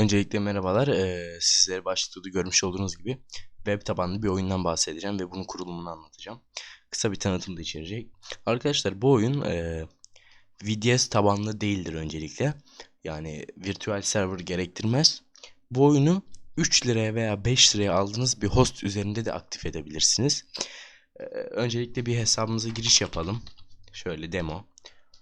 Öncelikle merhabalar. Ee, sizlere başlıkta da görmüş olduğunuz gibi web tabanlı bir oyundan bahsedeceğim ve bunun kurulumunu anlatacağım. Kısa bir tanıtım da içerecek. Arkadaşlar bu oyun e, VDS tabanlı değildir öncelikle. Yani virtual server gerektirmez. Bu oyunu 3 liraya veya 5 liraya aldığınız bir host üzerinde de aktif edebilirsiniz. Ee, öncelikle bir hesabımıza giriş yapalım. Şöyle demo.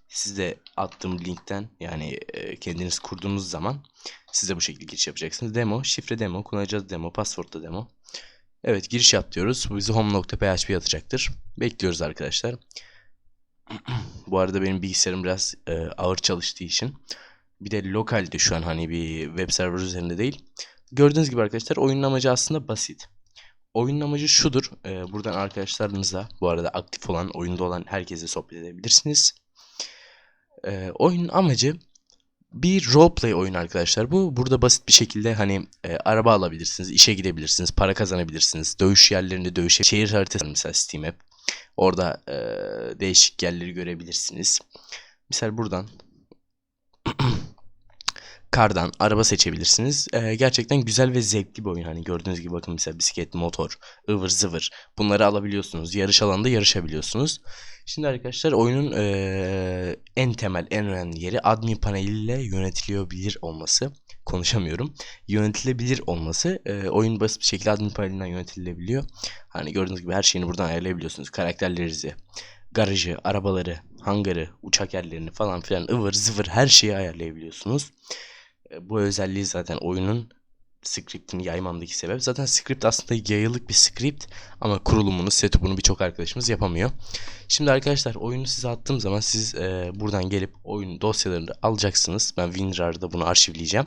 Size attığım linkten yani e, kendiniz kurduğunuz zaman size bu şekilde giriş yapacaksınız. Demo, şifre demo, kullanıcı adı demo, password da demo. Evet giriş yap diyoruz. Bu bizi home.php atacaktır. Bekliyoruz arkadaşlar. bu arada benim bilgisayarım biraz e, ağır çalıştığı için. Bir de lokalde şu an hani bir web server üzerinde değil. Gördüğünüz gibi arkadaşlar oyunun amacı aslında basit. Oyunun amacı şudur. E, buradan arkadaşlarınızla bu arada aktif olan, oyunda olan herkese sohbet edebilirsiniz. E, oyunun amacı bir roleplay oyun arkadaşlar bu. Burada basit bir şekilde hani e, araba alabilirsiniz, işe gidebilirsiniz, para kazanabilirsiniz. Dövüş yerlerinde dövüş, şehir haritası mesela Steam App. Orada e, değişik yerleri görebilirsiniz. Misal buradan kardan araba seçebilirsiniz. Ee, gerçekten güzel ve zevkli bir oyun. Hani gördüğünüz gibi bakın mesela bisiklet, motor, ıvır zıvır bunları alabiliyorsunuz. Yarış alanında yarışabiliyorsunuz. Şimdi arkadaşlar oyunun ee, en temel, en önemli yeri admin paneliyle yönetilebilir olması. Konuşamıyorum. Yönetilebilir olması. E, oyun basit bir şekilde admin panelinden yönetilebiliyor. Hani gördüğünüz gibi her şeyini buradan ayarlayabiliyorsunuz. Karakterlerinizi, garajı, arabaları, hangarı, uçak yerlerini falan filan ıvır zıvır her şeyi ayarlayabiliyorsunuz. E, bu özelliği zaten oyunun scriptini yaymamdaki sebep. Zaten script aslında yayılık bir script ama kurulumunu, setup'unu birçok arkadaşımız yapamıyor. Şimdi arkadaşlar oyunu size attığım zaman siz e, buradan gelip oyun dosyalarını alacaksınız. Ben WinRAR'da bunu arşivleyeceğim.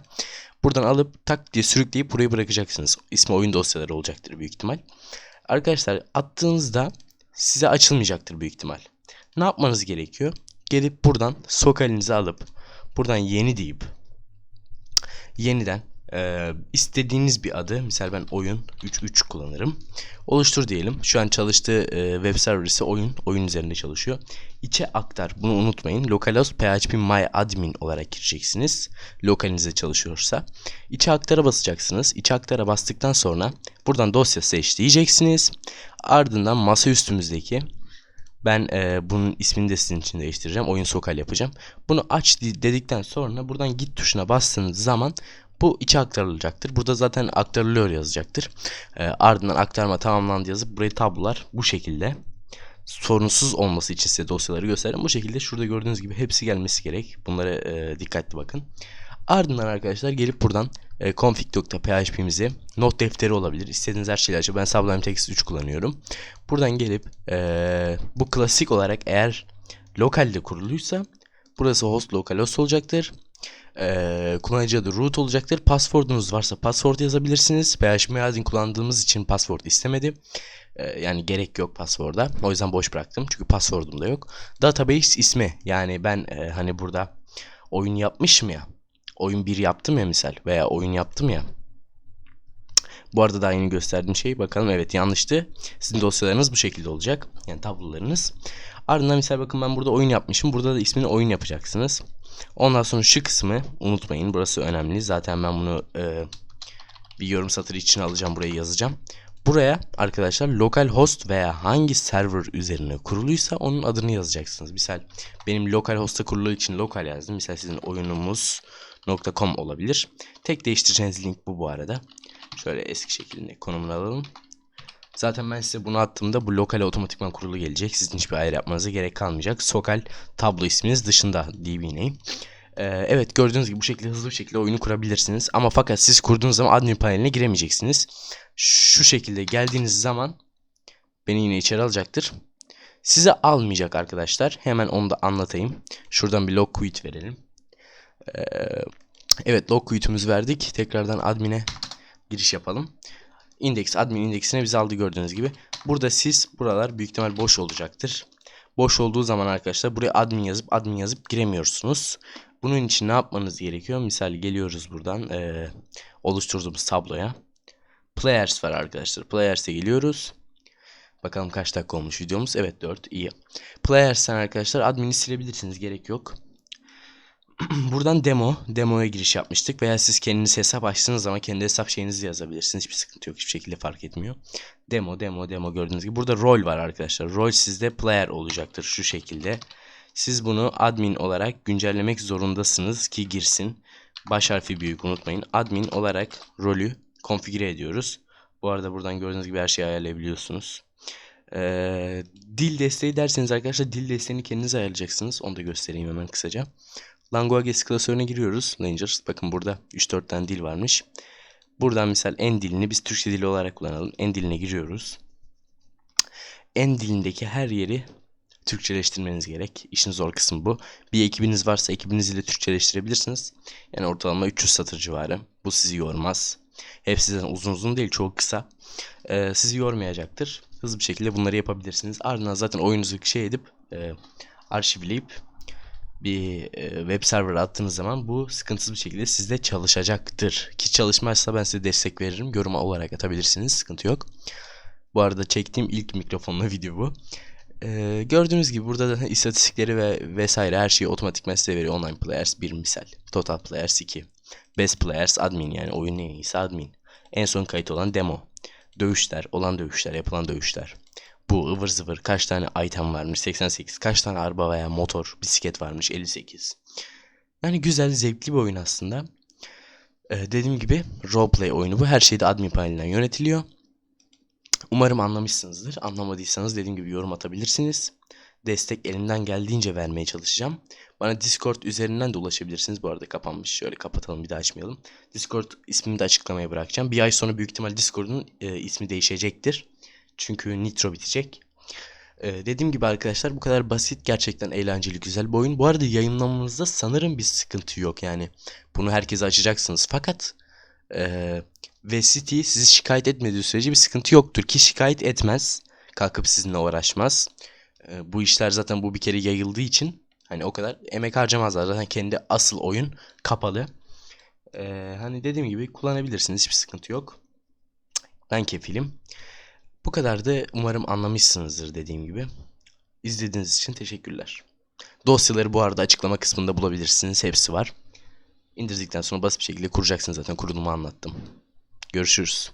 Buradan alıp tak diye sürükleyip buraya bırakacaksınız. İsmi oyun dosyaları olacaktır büyük ihtimal. Arkadaşlar attığınızda size açılmayacaktır büyük ihtimal. Ne yapmanız gerekiyor? Gelip buradan sokalinizi alıp buradan yeni deyip yeniden e, istediğiniz bir adı misal ben oyun 3.3 kullanırım. Oluştur diyelim. Şu an çalıştığı e, web servisi oyun. Oyun üzerinde çalışıyor. İçe aktar. Bunu unutmayın. Localhost php my admin olarak gireceksiniz. Lokalinize çalışıyorsa. İçe aktara basacaksınız. İçe aktara bastıktan sonra buradan dosya seç diyeceksiniz. Ardından masa üstümüzdeki ben e, bunun ismini de sizin için değiştireceğim. Oyun sokal yapacağım. Bunu aç dedikten sonra buradan git tuşuna bastığınız zaman bu içe aktarılacaktır. Burada zaten aktarılıyor yazacaktır. E, ardından aktarma tamamlandı yazıp burayı tablolar bu şekilde sorunsuz olması için size dosyaları göstereyim. Bu şekilde şurada gördüğünüz gibi hepsi gelmesi gerek. Bunlara e, dikkatli bakın. Ardından arkadaşlar gelip buradan e, config.php'mizi not defteri olabilir. İstediğiniz her şeyi açıp ben Sublime Text 3 kullanıyorum. Buradan gelip e, bu klasik olarak eğer lokalde kuruluysa burası host localhost olacaktır. E, kullanıcı adı root olacaktır. Password'unuz varsa password yazabilirsiniz. PHP admin kullandığımız için password istemedi. E, yani gerek yok password'a. O yüzden boş bıraktım. Çünkü password'um da yok. Database ismi yani ben e, hani burada oyun yapmışım ya oyun 1 yaptım ya misal veya oyun yaptım ya. Bu arada daha yeni gösterdiğim şey bakalım evet yanlıştı. Sizin dosyalarınız bu şekilde olacak. Yani tablolarınız. Ardından misal bakın ben burada oyun yapmışım. Burada da ismini oyun yapacaksınız. Ondan sonra şu kısmı unutmayın. Burası önemli. Zaten ben bunu e, bir yorum satırı için alacağım. Buraya yazacağım. Buraya arkadaşlar lokal host veya hangi server üzerine kuruluysa onun adını yazacaksınız. Misal benim lokal host'a kurulu için lokal yazdım. Misal sizin oyunumuz .com olabilir. Tek değiştireceğiniz link bu bu arada. Şöyle eski şekilde konumunu alalım. Zaten ben size bunu attığımda bu lokal otomatikman kurulu gelecek. Sizin hiçbir ayar yapmanıza gerek kalmayacak. Sokal tablo isminiz dışında db name. Ee, evet gördüğünüz gibi bu şekilde hızlı bir şekilde oyunu kurabilirsiniz. Ama fakat siz kurduğunuz zaman admin paneline giremeyeceksiniz. Şu şekilde geldiğiniz zaman beni yine içeri alacaktır. Size almayacak arkadaşlar. Hemen onu da anlatayım. Şuradan bir log quit verelim. Ee, evet log quit'imizi verdik. Tekrardan admin'e giriş yapalım. Index admin indeksine bizi aldı gördüğünüz gibi. Burada siz buralar büyük ihtimal boş olacaktır. Boş olduğu zaman arkadaşlar buraya admin yazıp admin yazıp giremiyorsunuz. Bunun için ne yapmanız gerekiyor? Misal geliyoruz buradan e, oluşturduğumuz tabloya. Players var arkadaşlar. Players'e geliyoruz. Bakalım kaç dakika olmuş videomuz. Evet 4 iyi. Players'ten arkadaşlar admin'i silebilirsiniz. Gerek yok. buradan demo, demoya giriş yapmıştık veya siz kendiniz hesap açtığınız zaman kendi hesap şeyinizi yazabilirsiniz. Hiçbir sıkıntı yok. Hiçbir şekilde fark etmiyor. Demo, demo, demo gördüğünüz gibi. Burada rol var arkadaşlar. Rol sizde player olacaktır şu şekilde. Siz bunu admin olarak güncellemek zorundasınız ki girsin. Baş harfi büyük unutmayın. Admin olarak rolü konfigüre ediyoruz. Bu arada buradan gördüğünüz gibi her şeyi ayarlayabiliyorsunuz. Ee, dil desteği derseniz arkadaşlar dil desteğini kendiniz ayarlayacaksınız. Onu da göstereyim hemen kısaca. Languages klasörüne giriyoruz. Rangers. Bakın burada 3-4 tane dil varmış. Buradan misal en dilini biz Türkçe dili olarak kullanalım. En diline giriyoruz. En dilindeki her yeri Türkçeleştirmeniz gerek. İşin zor kısmı bu. Bir ekibiniz varsa ekibinizi de Türkçeleştirebilirsiniz. Yani ortalama 300 satır civarı. Bu sizi yormaz. Hepsinden uzun uzun değil çoğu kısa. Ee, sizi yormayacaktır. Hızlı bir şekilde bunları yapabilirsiniz. Ardından zaten oyunuzu şey edip e, arşivleyip bir e, web server attığınız zaman bu sıkıntısız bir şekilde sizde çalışacaktır. Ki çalışmazsa ben size destek veririm. Yorum olarak atabilirsiniz. Sıkıntı yok. Bu arada çektiğim ilk mikrofonla video bu. Ee, gördüğünüz gibi burada da istatistikleri ve vesaire her şeyi otomatikman size veriyor. Online players 1 misal. Total players 2. Best players admin yani oyun en admin. En son kayıt olan demo. Dövüşler, olan dövüşler, yapılan dövüşler. Bu ıvır zıvır kaç tane item varmış 88. Kaç tane araba veya motor, bisiklet varmış 58. Yani güzel, zevkli bir oyun aslında. Ee, dediğim gibi roleplay oyunu bu. Her şey de admin panelinden yönetiliyor. Umarım anlamışsınızdır. Anlamadıysanız dediğim gibi yorum atabilirsiniz. Destek elimden geldiğince vermeye çalışacağım. Bana Discord üzerinden de ulaşabilirsiniz. Bu arada kapanmış. Şöyle kapatalım bir daha açmayalım. Discord ismini de açıklamaya bırakacağım. Bir ay sonra büyük ihtimal Discord'un e, ismi değişecektir. Çünkü Nitro bitecek. E, dediğim gibi arkadaşlar bu kadar basit gerçekten eğlenceli güzel bir oyun. Bu arada yayınlamamızda sanırım bir sıkıntı yok yani. Bunu herkese açacaksınız. Fakat e, ve City sizi şikayet etmediği sürece bir sıkıntı yoktur ki şikayet etmez. Kalkıp sizinle uğraşmaz. E, bu işler zaten bu bir kere yayıldığı için hani o kadar emek harcamazlar. Zaten kendi asıl oyun kapalı. E, hani dediğim gibi kullanabilirsiniz. Hiçbir sıkıntı yok. Ben kefilim. Bu kadar da umarım anlamışsınızdır dediğim gibi. İzlediğiniz için teşekkürler. Dosyaları bu arada açıklama kısmında bulabilirsiniz. Hepsi var. İndirdikten sonra basit bir şekilde kuracaksınız zaten kurulumu anlattım. Görüşürüz.